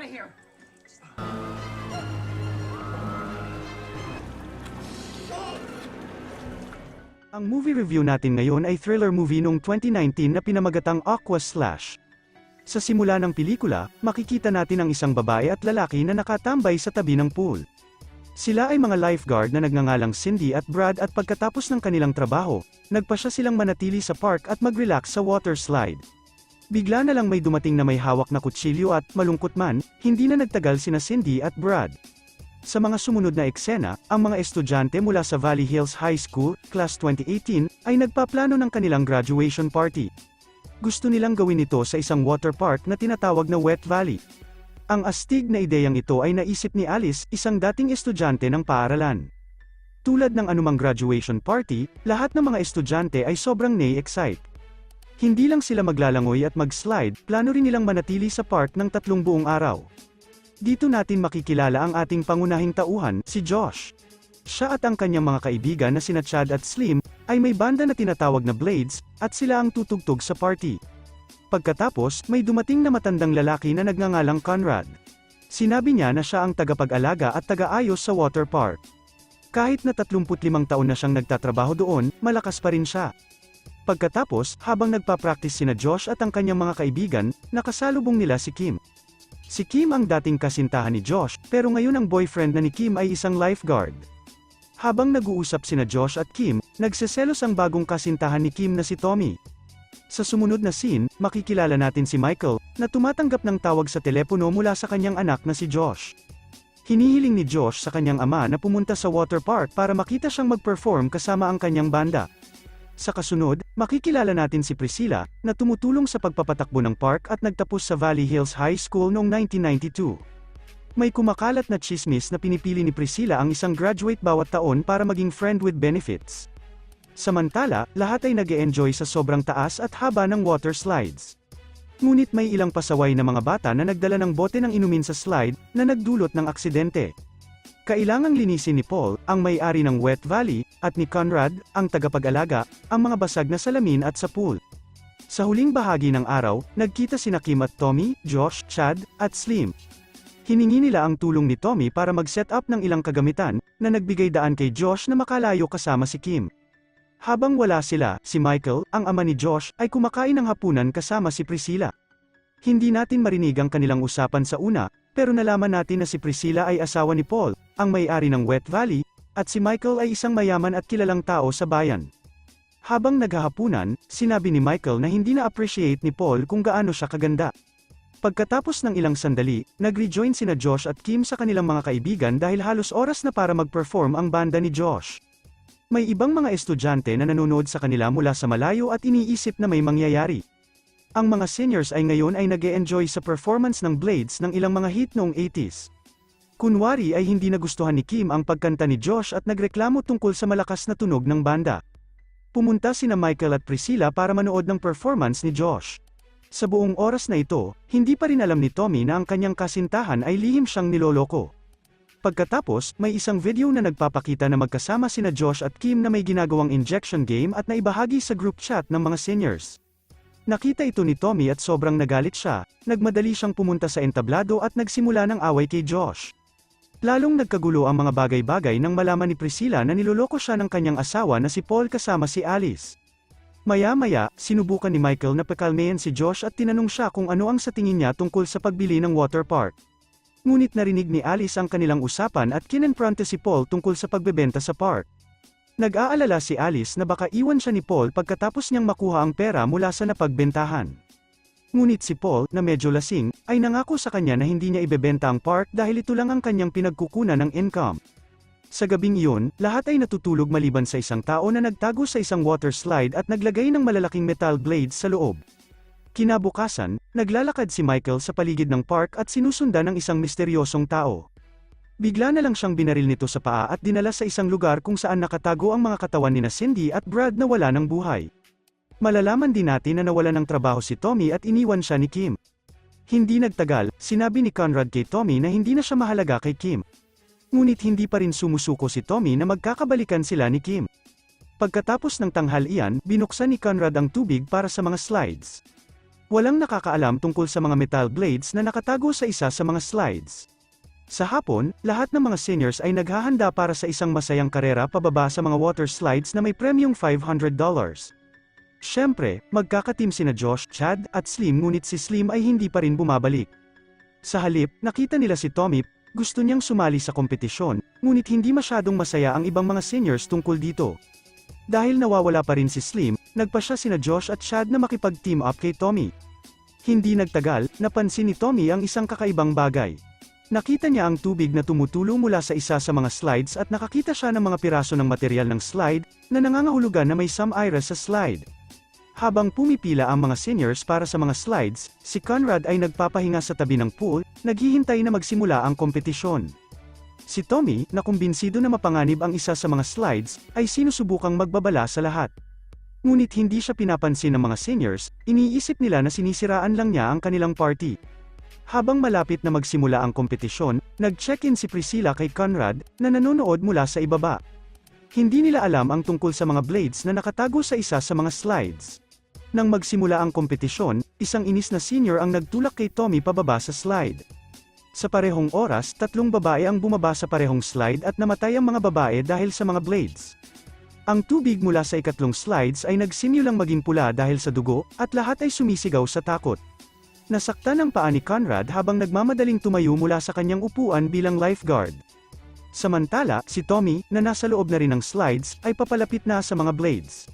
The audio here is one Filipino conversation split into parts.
out of here. Ang movie review natin ngayon ay thriller movie noong 2019 na pinamagatang Aqua Slash. Sa simula ng pelikula, makikita natin ang isang babae at lalaki na nakatambay sa tabi ng pool. Sila ay mga lifeguard na nagngangalang Cindy at Brad at pagkatapos ng kanilang trabaho, nagpasya silang manatili sa park at mag-relax sa water slide. Bigla na lang may dumating na may hawak na kutsilyo at, malungkot man, hindi na nagtagal sina Cindy at Brad. Sa mga sumunod na eksena, ang mga estudyante mula sa Valley Hills High School, Class 2018, ay nagpaplano ng kanilang graduation party. Gusto nilang gawin ito sa isang water park na tinatawag na Wet Valley. Ang astig na ideyang ito ay naisip ni Alice, isang dating estudyante ng paaralan. Tulad ng anumang graduation party, lahat ng mga estudyante ay sobrang nay-excite. Hindi lang sila maglalangoy at mag-slide, plano rin nilang manatili sa park ng tatlong buong araw. Dito natin makikilala ang ating pangunahing tauhan, si Josh. Siya at ang kanyang mga kaibigan na sina Chad at Slim, ay may banda na tinatawag na Blades, at sila ang tutugtog sa party. Pagkatapos, may dumating na matandang lalaki na nagngangalang Conrad. Sinabi niya na siya ang tagapag-alaga at taga-ayos sa water park. Kahit na 35 taon na siyang nagtatrabaho doon, malakas pa rin siya. Pagkatapos, habang nagpa-practice sina Josh at ang kanyang mga kaibigan, nakasalubong nila si Kim. Si Kim ang dating kasintahan ni Josh, pero ngayon ang boyfriend na ni Kim ay isang lifeguard. Habang nag-uusap sina Josh at Kim, nagseselos ang bagong kasintahan ni Kim na si Tommy. Sa sumunod na scene, makikilala natin si Michael, na tumatanggap ng tawag sa telepono mula sa kanyang anak na si Josh. Hinihiling ni Josh sa kanyang ama na pumunta sa water park para makita siyang mag-perform kasama ang kanyang banda. Sa kasunod, makikilala natin si Priscilla, na tumutulong sa pagpapatakbo ng park at nagtapos sa Valley Hills High School noong 1992. May kumakalat na chismis na pinipili ni Priscilla ang isang graduate bawat taon para maging friend with benefits. Samantala, lahat ay nag enjoy sa sobrang taas at haba ng water slides. Ngunit may ilang pasaway na mga bata na nagdala ng bote ng inumin sa slide, na nagdulot ng aksidente. Kailangang linisin ni Paul, ang may-ari ng Wet Valley, at ni Conrad, ang tagapag-alaga, ang mga basag na salamin at sa pool. Sa huling bahagi ng araw, nagkita sina Kim at Tommy, Josh, Chad, at Slim. Hiningi nila ang tulong ni Tommy para mag-set up ng ilang kagamitan, na nagbigay daan kay Josh na makalayo kasama si Kim. Habang wala sila, si Michael, ang ama ni Josh, ay kumakain ng hapunan kasama si Priscilla. Hindi natin marinig ang kanilang usapan sa una, pero nalaman natin na si Priscilla ay asawa ni Paul, ang may-ari ng Wet Valley, at si Michael ay isang mayaman at kilalang tao sa bayan. Habang naghahapunan, sinabi ni Michael na hindi na-appreciate ni Paul kung gaano siya kaganda. Pagkatapos ng ilang sandali, nag-rejoin sina Josh at Kim sa kanilang mga kaibigan dahil halos oras na para mag-perform ang banda ni Josh. May ibang mga estudyante na nanonood sa kanila mula sa malayo at iniisip na may mangyayari. Ang mga seniors ay ngayon ay nag enjoy sa performance ng Blades ng ilang mga hit noong 80s. Kunwari ay hindi nagustuhan ni Kim ang pagkanta ni Josh at nagreklamo tungkol sa malakas na tunog ng banda. Pumunta sina Michael at Priscilla para manood ng performance ni Josh. Sa buong oras na ito, hindi pa rin alam ni Tommy na ang kanyang kasintahan ay lihim siyang niloloko. Pagkatapos, may isang video na nagpapakita na magkasama sina Josh at Kim na may ginagawang injection game at naibahagi sa group chat ng mga seniors. Nakita ito ni Tommy at sobrang nagalit siya, nagmadali siyang pumunta sa entablado at nagsimula ng away kay Josh. Lalong nagkagulo ang mga bagay-bagay nang malaman ni Priscilla na niloloko siya ng kanyang asawa na si Paul kasama si Alice. Maya-maya, sinubukan ni Michael na pakalmayan si Josh at tinanong siya kung ano ang sa tingin niya tungkol sa pagbili ng water park. Ngunit narinig ni Alice ang kanilang usapan at kinonfronte si Paul tungkol sa pagbebenta sa park. Nag-aalala si Alice na baka iwan siya ni Paul pagkatapos niyang makuha ang pera mula sa napagbentahan. Ngunit si Paul, na medyo lasing, ay nangako sa kanya na hindi niya ibebenta ang park dahil ito lang ang kanyang pinagkukunan ng income. Sa gabing iyon, lahat ay natutulog maliban sa isang tao na nagtago sa isang water slide at naglagay ng malalaking metal blades sa loob. Kinabukasan, naglalakad si Michael sa paligid ng park at sinusundan ng isang misteryosong tao. Bigla na lang siyang binaril nito sa paa at dinala sa isang lugar kung saan nakatago ang mga katawan ni na Cindy at Brad na wala ng buhay. Malalaman din natin na nawala ng trabaho si Tommy at iniwan siya ni Kim. Hindi nagtagal, sinabi ni Conrad kay Tommy na hindi na siya mahalaga kay Kim. Ngunit hindi pa rin sumusuko si Tommy na magkakabalikan sila ni Kim. Pagkatapos ng tanghalian, binuksan ni Conrad ang tubig para sa mga slides. Walang nakakaalam tungkol sa mga metal blades na nakatago sa isa sa mga slides. Sa hapon, lahat ng mga seniors ay naghahanda para sa isang masayang karera pababa sa mga water slides na may premyong $500. Siyempre, magkakateam sina Josh, Chad, at Slim ngunit si Slim ay hindi pa rin bumabalik. Sa halip, nakita nila si Tommy, gusto niyang sumali sa kompetisyon, ngunit hindi masyadong masaya ang ibang mga seniors tungkol dito. Dahil nawawala pa rin si Slim, nagpa siya sina Josh at Chad na makipag-team up kay Tommy. Hindi nagtagal, napansin ni Tommy ang isang kakaibang bagay. Nakita niya ang tubig na tumutulo mula sa isa sa mga slides at nakakita siya ng mga piraso ng material ng slide, na nangangahulugan na may some iris sa slide. Habang pumipila ang mga seniors para sa mga slides, si Conrad ay nagpapahinga sa tabi ng pool, naghihintay na magsimula ang kompetisyon. Si Tommy, na kumbinsido na mapanganib ang isa sa mga slides, ay sinusubukang magbabala sa lahat. Ngunit hindi siya pinapansin ng mga seniors, iniisip nila na sinisiraan lang niya ang kanilang party. Habang malapit na magsimula ang kompetisyon, nag-check-in si Priscilla kay Conrad, na nanonood mula sa ibaba. Hindi nila alam ang tungkol sa mga blades na nakatago sa isa sa mga slides. Nang magsimula ang kompetisyon, isang inis na senior ang nagtulak kay Tommy pababa sa slide. Sa parehong oras, tatlong babae ang bumaba sa parehong slide at namatay ang mga babae dahil sa mga blades. Ang tubig mula sa ikatlong slides ay nagsimulang maging pula dahil sa dugo, at lahat ay sumisigaw sa takot. Nasaktan ang paa ni Conrad habang nagmamadaling tumayo mula sa kanyang upuan bilang lifeguard. Samantala, si Tommy, na nasa loob na rin ng slides, ay papalapit na sa mga blades.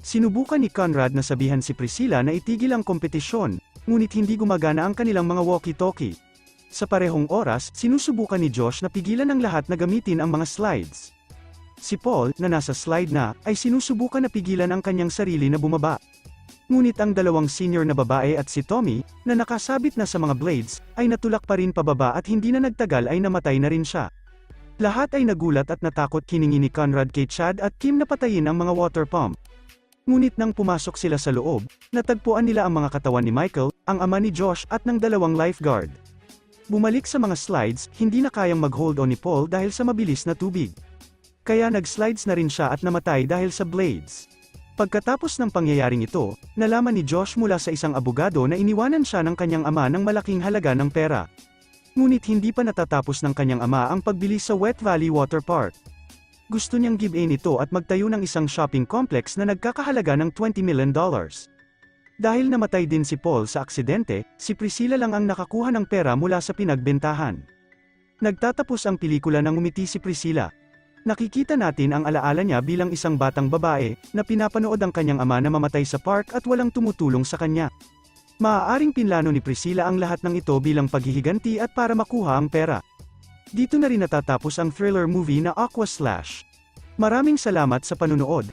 Sinubukan ni Conrad na sabihan si Priscilla na itigil ang kompetisyon, ngunit hindi gumagana ang kanilang mga walkie-talkie. Sa parehong oras, sinusubukan ni Josh na pigilan ang lahat na gamitin ang mga slides. Si Paul, na nasa slide na, ay sinusubukan na pigilan ang kanyang sarili na bumaba. Ngunit ang dalawang senior na babae at si Tommy, na nakasabit na sa mga blades, ay natulak pa rin pababa at hindi na nagtagal ay namatay na rin siya. Lahat ay nagulat at natakot hiningi ni Conrad kay Chad at Kim na patayin ang mga water pump. Ngunit nang pumasok sila sa loob, natagpuan nila ang mga katawan ni Michael, ang ama ni Josh at ng dalawang lifeguard. Bumalik sa mga slides, hindi na kayang mag-hold on ni Paul dahil sa mabilis na tubig. Kaya nag-slides na rin siya at namatay dahil sa blades. Pagkatapos ng pangyayaring ito, nalaman ni Josh mula sa isang abogado na iniwanan siya ng kanyang ama ng malaking halaga ng pera. Ngunit hindi pa natatapos ng kanyang ama ang pagbili sa Wet Valley Water Park. Gusto niyang give in ito at magtayo ng isang shopping complex na nagkakahalaga ng 20 million dollars. Dahil namatay din si Paul sa aksidente, si Priscilla lang ang nakakuha ng pera mula sa pinagbentahan. Nagtatapos ang pelikula nang umiti si Priscilla. Nakikita natin ang alaala niya bilang isang batang babae, na pinapanood ang kanyang ama na mamatay sa park at walang tumutulong sa kanya. Maaaring pinlano ni Priscilla ang lahat ng ito bilang paghihiganti at para makuha ang pera. Dito na rin natatapos ang thriller movie na Aqua Slash. Maraming salamat sa panunood.